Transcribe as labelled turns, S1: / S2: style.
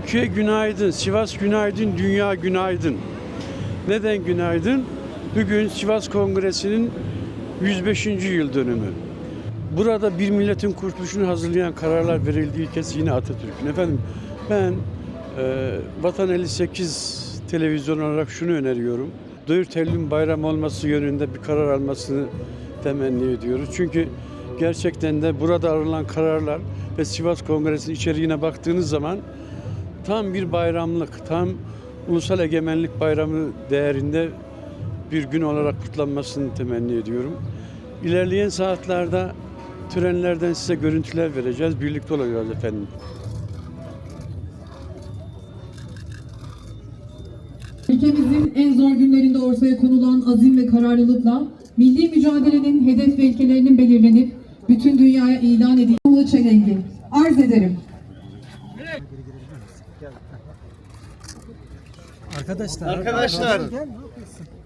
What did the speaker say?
S1: Türkiye günaydın, Sivas günaydın, dünya günaydın. Neden günaydın? Bugün Sivas Kongresi'nin 105. yıl dönümü. Burada bir milletin kurtuluşunu hazırlayan kararlar verildiği kez yine Atatürk'ün. Efendim ben e, Vatan 58 televizyon olarak şunu öneriyorum. Duyur Tevlim bayram olması yönünde bir karar almasını temenni ediyoruz. Çünkü gerçekten de burada alınan kararlar ve Sivas Kongresi'nin içeriğine baktığınız zaman tam bir bayramlık, tam ulusal egemenlik bayramı değerinde bir gün olarak kutlanmasını temenni ediyorum. İlerleyen saatlerde törenlerden size görüntüler vereceğiz. Birlikte olacağız efendim.
S2: Ülkemizin en zor günlerinde ortaya konulan azim ve kararlılıkla milli mücadelenin hedef ve ilkelerinin belirlenip bütün dünyaya ilan edildiği çelengi arz ederim.
S3: Arkadaşlar.
S4: Arkadaşlar. Arkadaşlar.